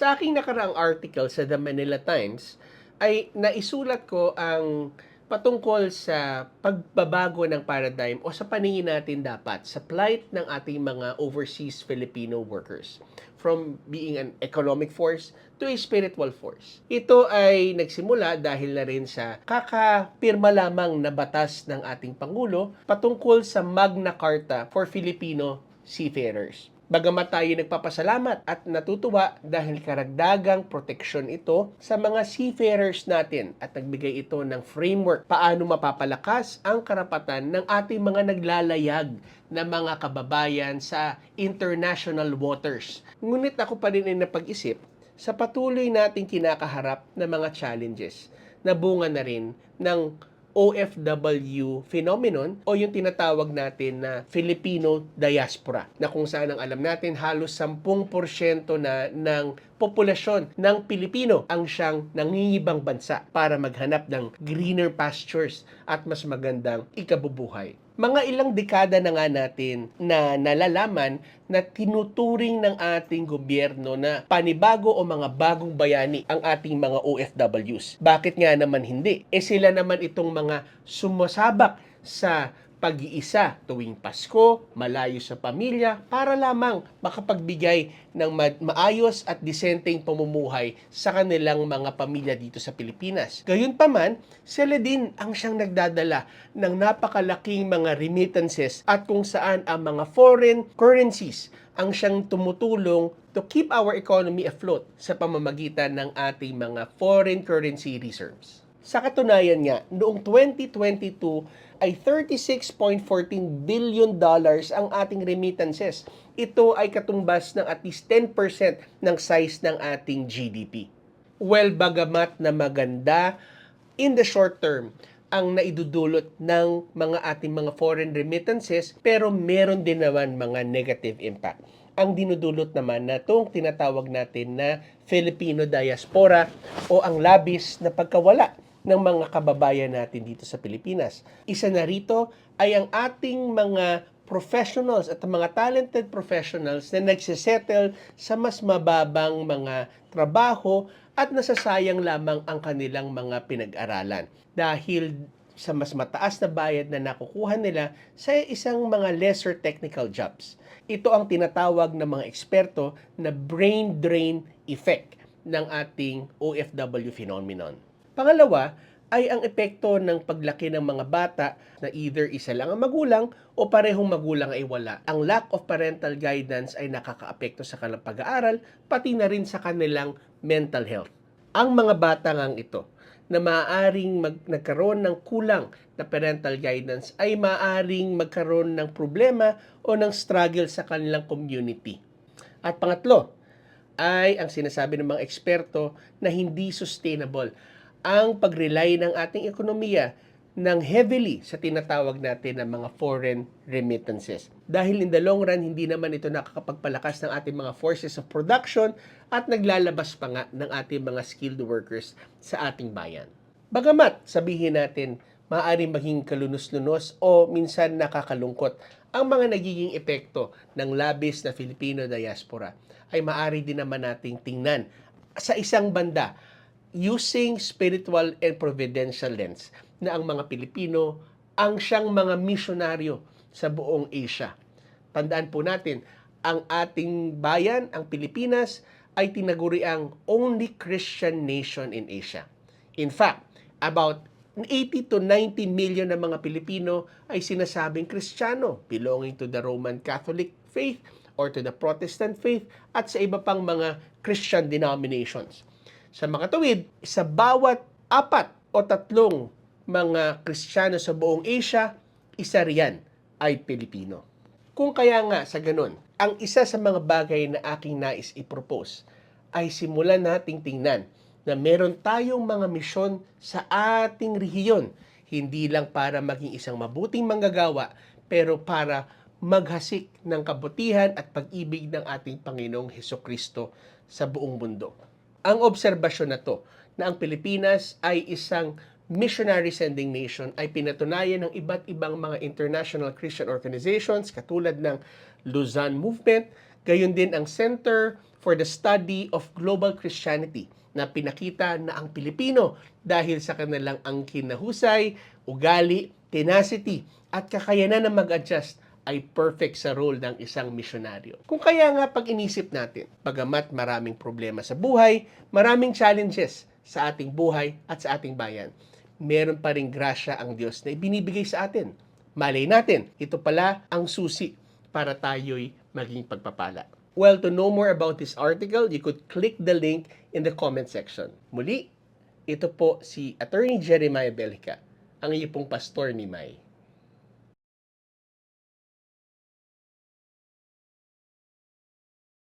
Sa aking nakaraang article sa The Manila Times, ay naisulat ko ang patungkol sa pagbabago ng paradigm o sa paningin natin dapat sa plight ng ating mga overseas Filipino workers from being an economic force to a spiritual force. Ito ay nagsimula dahil na rin sa kakapirma lamang na batas ng ating Pangulo patungkol sa Magna Carta for Filipino seafarers. Bagamat tayo nagpapasalamat at natutuwa dahil karagdagang proteksyon ito sa mga seafarers natin at nagbigay ito ng framework paano mapapalakas ang karapatan ng ating mga naglalayag na mga kababayan sa international waters. Ngunit ako pa rin ay napag-isip sa patuloy nating kinakaharap na mga challenges na bunga na rin ng OFW phenomenon o yung tinatawag natin na Filipino diaspora na kung saan ang alam natin halos 10% na ng populasyon ng Pilipino ang siyang nangingibang bansa para maghanap ng greener pastures at mas magandang ikabubuhay. Mga ilang dekada na nga natin na nalalaman na tinuturing ng ating gobyerno na panibago o mga bagong bayani ang ating mga OFWs. Bakit nga naman hindi? E sila naman itong mga sumasabak sa pag-iisa tuwing Pasko, malayo sa pamilya, para lamang makapagbigay ng ma- maayos at disenteng pamumuhay sa kanilang mga pamilya dito sa Pilipinas. Gayunpaman, sila din ang siyang nagdadala ng napakalaking mga remittances at kung saan ang mga foreign currencies ang siyang tumutulong to keep our economy afloat sa pamamagitan ng ating mga foreign currency reserves. Sa katunayan nga, noong 2022 ay 36.14 billion dollars ang ating remittances. Ito ay katumbas ng at least 10% ng size ng ating GDP. Well, bagamat na maganda in the short term ang naidudulot ng mga ating mga foreign remittances pero meron din naman mga negative impact. Ang dinudulot naman na itong tinatawag natin na Filipino diaspora o ang labis na pagkawala ng mga kababayan natin dito sa Pilipinas. Isa na rito ay ang ating mga professionals at mga talented professionals na nagsisettle sa mas mababang mga trabaho at nasasayang lamang ang kanilang mga pinag-aralan dahil sa mas mataas na bayad na nakukuha nila sa isang mga lesser technical jobs. Ito ang tinatawag ng mga eksperto na brain drain effect ng ating OFW phenomenon. Pangalawa ay ang epekto ng paglaki ng mga bata na either isa lang ang magulang o parehong magulang ay wala. Ang lack of parental guidance ay nakakaapekto sa kanilang pag-aaral, pati na rin sa kanilang mental health. Ang mga bata ngang ito na maaaring mag, nagkaroon ng kulang na parental guidance ay maaaring magkaroon ng problema o ng struggle sa kanilang community. At pangatlo, ay ang sinasabi ng mga eksperto na hindi sustainable ang pag-rely ng ating ekonomiya ng heavily sa tinatawag natin ng mga foreign remittances. Dahil in the long run, hindi naman ito nakakapagpalakas ng ating mga forces of production at naglalabas pa nga ng ating mga skilled workers sa ating bayan. Bagamat sabihin natin, maaaring maging kalunos-lunos o minsan nakakalungkot ang mga nagiging epekto ng labis na Filipino diaspora ay maaari din naman nating tingnan sa isang banda using spiritual and providential lens na ang mga Pilipino ang siyang mga misyonaryo sa buong Asia. Tandaan po natin, ang ating bayan, ang Pilipinas, ay tinaguri ang only Christian nation in Asia. In fact, about 80 to 90 million na mga Pilipino ay sinasabing Kristiyano, belonging to the Roman Catholic faith or to the Protestant faith at sa iba pang mga Christian denominations. Sa makatuwid, sa bawat apat o tatlong mga Kristiyano sa buong Asia, isa riyan ay Pilipino. Kung kaya nga sa ganun, ang isa sa mga bagay na aking nais i-propose ay simulan nating tingnan na meron tayong mga misyon sa ating rehiyon, hindi lang para maging isang mabuting manggagawa, pero para maghasik ng kabutihan at pag-ibig ng ating Panginoong Heso Kristo sa buong mundo. Ang obserbasyon na to na ang Pilipinas ay isang missionary sending nation ay pinatunayan ng iba't ibang mga international Christian organizations katulad ng Luzon Movement, Gayon din ang Center for the Study of Global Christianity na pinakita na ang Pilipino dahil sa kanilang angkin na husay, ugali, tenacity, at kakayanan na mag-adjust ay perfect sa role ng isang misyonaryo. Kung kaya nga pag inisip natin, pagamat maraming problema sa buhay, maraming challenges sa ating buhay at sa ating bayan, meron pa rin grasya ang Diyos na ibinibigay sa atin. Malay natin, ito pala ang susi para tayo'y maging pagpapala. Well, to know more about this article, you could click the link in the comment section. Muli, ito po si Attorney Jeremiah Bellica, ang iyong pastor ni May.